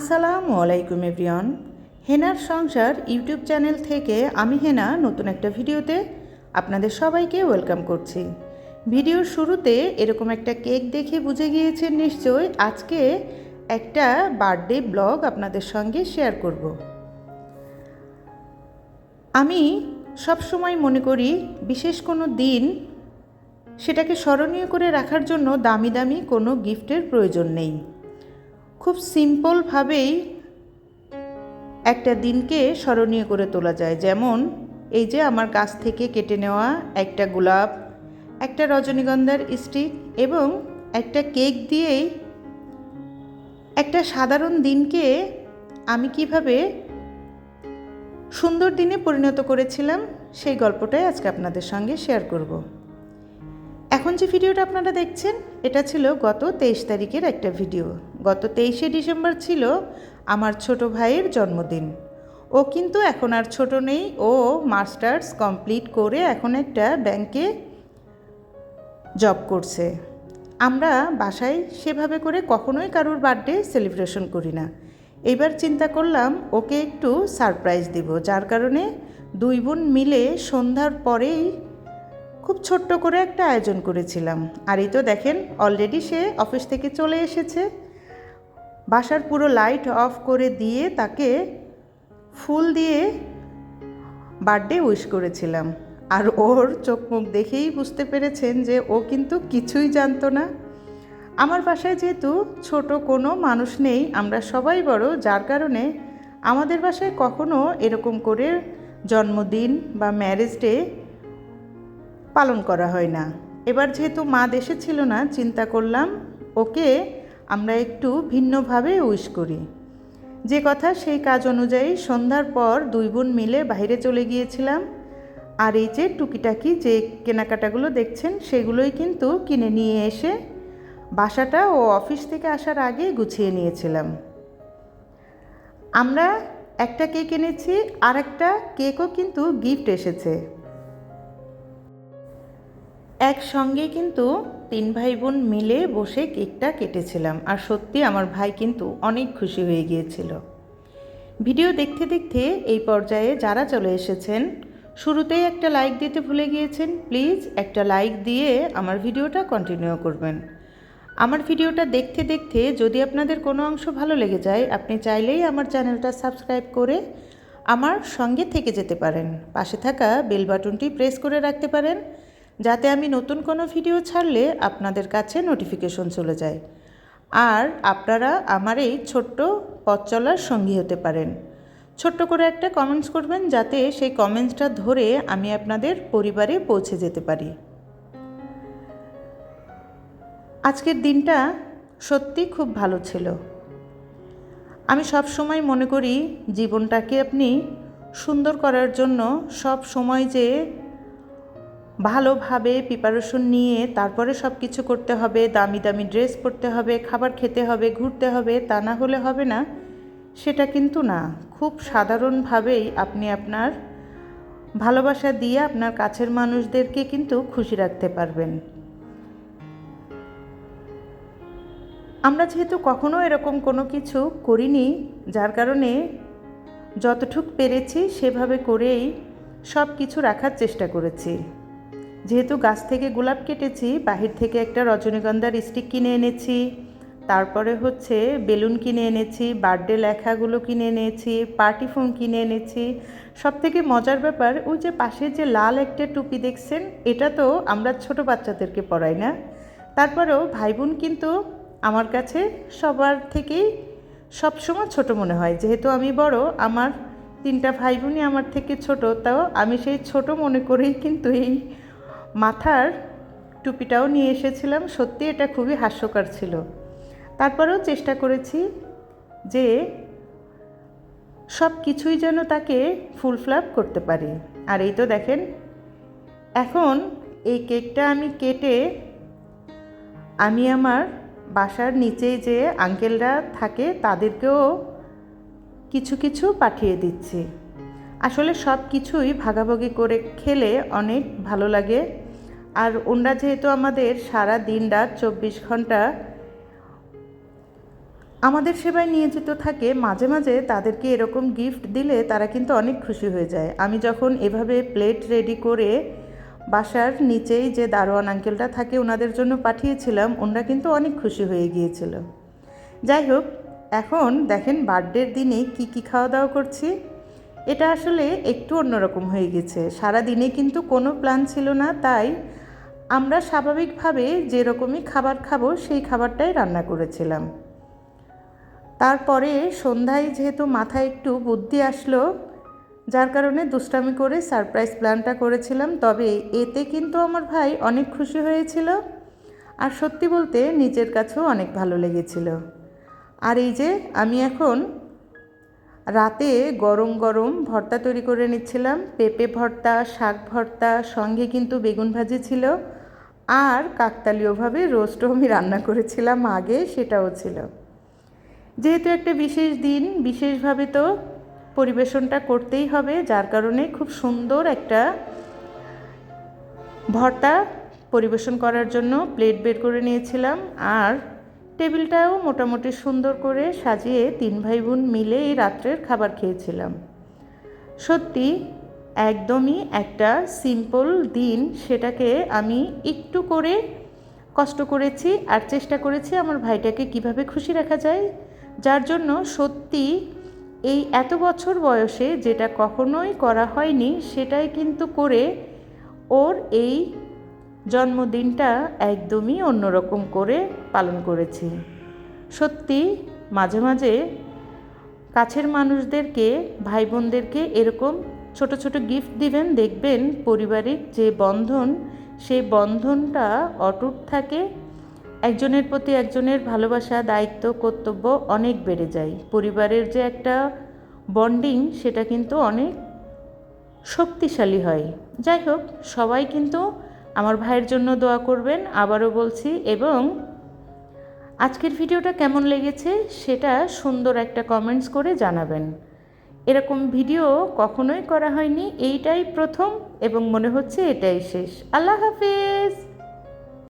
আসসালামু আলাইকুম এভরিওয়ান। হেনার সংসার ইউটিউব চ্যানেল থেকে আমি হেনা নতুন একটা ভিডিওতে আপনাদের সবাইকে ওয়েলকাম করছি। ভিডিওর শুরুতে এরকম একটা কেক দেখে বুঝে গিয়েছেন নিশ্চয়, আজকে একটা বার্থডে ব্লগ আপনাদের সঙ্গে শেয়ার করব। আমি সব সময় মনে করি, বিশেষ কোনো দিন সেটাকে স্মরণীয় করে রাখার জন্য দামি দামি কোনো গিফটের প্রয়োজন নেই। খুব সিম্পলভাবেই একটা দিনকে স্মরণীয় করে তোলা যায়। যেমন, এই যে আমার কাছ থেকে কেটে নেওয়া একটা গোলাপ, একটা রজনীগন্ধার স্টিক এবং একটা কেক দিয়েই একটা সাধারণ দিনকে আমি কীভাবে সুন্দর দিনে পরিণত করেছিলাম, সেই গল্পটাই আজকে আপনাদের সঙ্গে শেয়ার করব। এখন যে ভিডিওটা আপনারা দেখছেন, এটা ছিল গত তেইশ তারিখের একটা ভিডিও। গত তেইশে ডিসেম্বর ছিল আমার ছোট ভাইয়ের জন্মদিন। ও কিন্তু এখন আর ছোট নেই। ও মাস্টার্স কমপ্লিট করে এখন একটা ব্যাংকে জব করছে। আমরা বাসায় সেভাবে করে কখনোই কারোর বার্থডে সেলিব্রেশন করি না। এবার চিন্তা করলাম, ওকে একটু সারপ্রাইজ দিব, যার কারণে দুই বোন মিলে সন্ধ্যার পরেই খুব ছোট্ট করে একটা আয়োজন করেছিলাম। আর এই তো দেখেন অলরেডি সে অফিস থেকে চলে এসেছে। বাসার পুরো লাইট অফ করে দিয়ে তাকে ফুল দিয়ে বার্থডে উইশ করেছিলাম। আর ওর চোখ মুখ দেখেই বুঝতে পেরেছেন যে ও কিন্তু কিছুই জানতো না। আমার বাসায় যেহেতু ছোট কোনো মানুষ নেই, আমরা সবাই বড়, যার কারণে আমাদের বাসায় কখনো এরকম করে জন্মদিন বা ম্যারেজ ডে পালন করা হয় না। এবার যেহেতু মা দেশে ছিল না, চিন্তা করলাম ওকে আমরা একটু ভিন্নভাবে উইশ করি। যে কথা সেই কাজ অনুযায়ী সন্ধ্যার পর দুই বোন মিলে বাইরে চলে গিয়েছিলাম। আর এই যে টুকিটাকি যে কেনাকাটাগুলো দেখছেন, সেগুলোই কিন্তু কিনে নিয়ে এসে বাসাটা ও অফিস থেকে আসার আগে গুছিয়ে নিয়েছিলাম। আমরা একটা কেক এনেছি, আর একটা কেকও কিন্তু গিফট এসেছে। একসঙ্গে কিন্তু তিন ভাই বোন মিলে বসে কেকটা কেটেছিলাম। আর সত্যি আমার ভাই কিন্তু অনেক খুশি হয়ে গিয়েছিল। ভিডিও দেখতে দেখতে এই পর্যায়ে যারা চলে এসেছেন, শুরুতেই একটা লাইক দিতে ভুলে গিয়েছেন প্লিজ একটা লাইক দিয়ে আমার ভিডিওটা কন্টিনিউ করবেন। আমার ভিডিওটা দেখতে দেখতে যদি আপনাদের কোনো অংশ ভালো লেগে যায়, আপনি চাইলেই আমার চ্যানেলটা সাবস্ক্রাইব করে আমার সঙ্গে থেকে যেতে পারেন। পাশে থাকা বেল বাটনটি প্রেস করে রাখতে পারেন। যাতে আমি নতুন কোনো ভিডিও ছাড়লে আপনাদের কাছে নোটিফিকেশন চলে যায়। আর আপনারা আমার এই ছোট্ট পথ চলার সঙ্গী হতে পারেন। ছোট্ট করে একটা কমেন্টস করবেন যাতে সেই কমেন্টসটা ধরে আমি আপনাদের পরিবারে পৌঁছে যেতে পারি। আজকের দিনটা সত্যি খুব ভালো ছিল। আমি সব সময় মনে করি জীবনটাকে আপনি সুন্দর করার জন্য সব সময় যে ভালোভাবে প্রিপারেশন নিয়ে তারপরে সব কিছু করতে হবে, দামি দামি ড্রেস পরতে হবে, খাবার খেতে হবে, ঘুরতে হবে, তা না হলে হবে না। সেটা কিন্তু না, খুব সাধারণভাবেই আপনি আপনার ভালোবাসা দিয়ে আপনার কাছের মানুষদেরকে কিন্তু খুশি রাখতে পারবেন। আমরা যেহেতু কখনো এরকম কোনো কিছু করিনি, যার কারণে যতটুক পেরেছি সেভাবে করেই সব কিছু রাখার চেষ্টা করেছি। যেহেতু গাছ থেকে গোলাপ কেটেছি, বাহির থেকে একটা রজনীগন্ধার স্টিক কিনে এনেছি, তারপরে হচ্ছে বেলুন কিনে এনেছি, বার্থডে লেখাগুলো কিনে এনেছি, পার্টি ফোন কিনে এনেছি। সব থেকে মজার ব্যাপার, ওই যে পাশে যে লাল একটা টুপি দেখছেন, এটা তো আমরা ছোট বাচ্চাদেরকে পড়াই না। তারপরেও ভাই বোন কিন্তু আমার কাছে সবার থেকেই সবসময় ছোট মনে হয়। যেহেতু আমি বড়, আমার তিনটা ভাই বোনই আমার থেকে ছোট, তাও আমি সেই ছোট মনে করেই কিন্তু এই মাথার টুপিটাও নিয়ে এসেছিলাম। সত্যি এটা খুবই হাস্যকর ছিল। তারপরেও চেষ্টা করেছি যে সব কিছুই যেন তাকে ফুল ফ্ল্যাপ করতে পারি। আর এই তো দেখেন, এখন এই কেকটা আমি কেটে আমি আমার বাসার নিচেই যে আঙ্কেলরা থাকে তাদেরকেও কিছু কিছু পাঠিয়ে দিচ্ছি। আসলে সব কিছুই ভাগাভাগি করে খেলে অনেক ভালো লাগে। আর ওনরা যেহেতু আমাদের সারা দিন রাত চব্বিশ ঘণ্টা আমাদের সেবায় নিয়োজিত থাকে, মাঝে মাঝে তাদেরকে এরকম গিফট দিলে তারা কিন্তু অনেক খুশি হয়ে যায়। আমি যখন এভাবে প্লেট রেডি করে বাসার নিচেই যে দারোয়ান আঙ্কেলটা থাকে ওনাদের জন্য পাঠিয়েছিলাম, ওনারা কিন্তু অনেক খুশি হয়ে গিয়েছিল। যাই হোক, এখন দেখেন বার্থডের দিনে কি কি খাওয়া দাওয়া করছি। এটা আসলে একটু অন্যরকম হয়ে গেছে। সারা দিনে কিন্তু কোনো প্ল্যান ছিল না, তাই আমরা স্বাভাবিকভাবে যেরকমই খাবার খাব, সেই খাবারটাই রান্না করেছিলাম। তারপরে সন্ধ্যায় যেহেতু মাথায় একটু বুদ্ধি আসলো, যার কারণে দুষ্টামি করে সারপ্রাইজ প্ল্যানটা করেছিলাম, তবে এতে কিন্তু আমার ভাই অনেক খুশি হয়েছিল আর সত্যি বলতে নিজের কাছেও অনেক ভালো লেগেছিল। আর এই যে আমি এখন রাতে গরম গরম ভর্তা তৈরি করে নিচ্ছিলাম। পেঁপে ভর্তা, শাক ভর্তা, সঙ্গে কিন্তু বেগুন ভাজি ছিল। আর কাকতালীয়ভাবে রোস্টও আমি রান্না করেছিলাম আগে, সেটাও ছিল। যেহেতু একটা বিশেষ দিন, বিশেষভাবে তো পরিবেশনটা করতেই হবে, যার কারণে খুব সুন্দর একটা ভর্তা পরিবেশন করার জন্য প্লেট বের করে নিয়েছিলাম। আর টেবিলটাও মোটামুটি সুন্দর করে সাজিয়ে তিন ভাই বোন মিলে এই রাত্রের খাবার খেয়েছিলাম। সত্যি, একদমই একটা সিম্পল দিন সেটাকে আমি একটু করে কষ্ট করেছি আর চেষ্টা করেছি আমার ভাইটাকে কীভাবে খুশি রাখা যায়, যার জন্য সত্যি এই এত বছর বয়সে যেটা কখনোই করা হয়নি সেটাই কিন্তু করে ওর এই জন্মদিনটা একদমই অন্যরকম করে পালন করেছি। সত্যি, মাঝে মাঝে কাছের মানুষদেরকে ভাই বোনদেরকে এরকম ছোট ছোট গিফট দিবেন, দেখবেন পারিবারিক যে বন্ধন, সেই বন্ধনটা অটুট থাকে। একজনের প্রতি একজনের ভালোবাসা, দায়িত্ব, কর্তব্য অনেক বেড়ে যায়। পরিবারের যে একটা বন্ডিং সেটা কিন্তু অনেক শক্তিশালী হয়। যাই হোক, সবাই কিন্তু আমার ভাইয়ের জন্য দোয়া করবেন, আবারও বলছি। এবং আজকের ভিডিওটা কেমন লেগেছে সেটা সুন্দর একটা কমেন্টস করে জানাবেন। এরকম ভিডিও কখনোই করা হয়নি, এইটাই প্রথম এবং মনে হচ্ছে এটাই শেষ। আল্লাহ হাফেজ!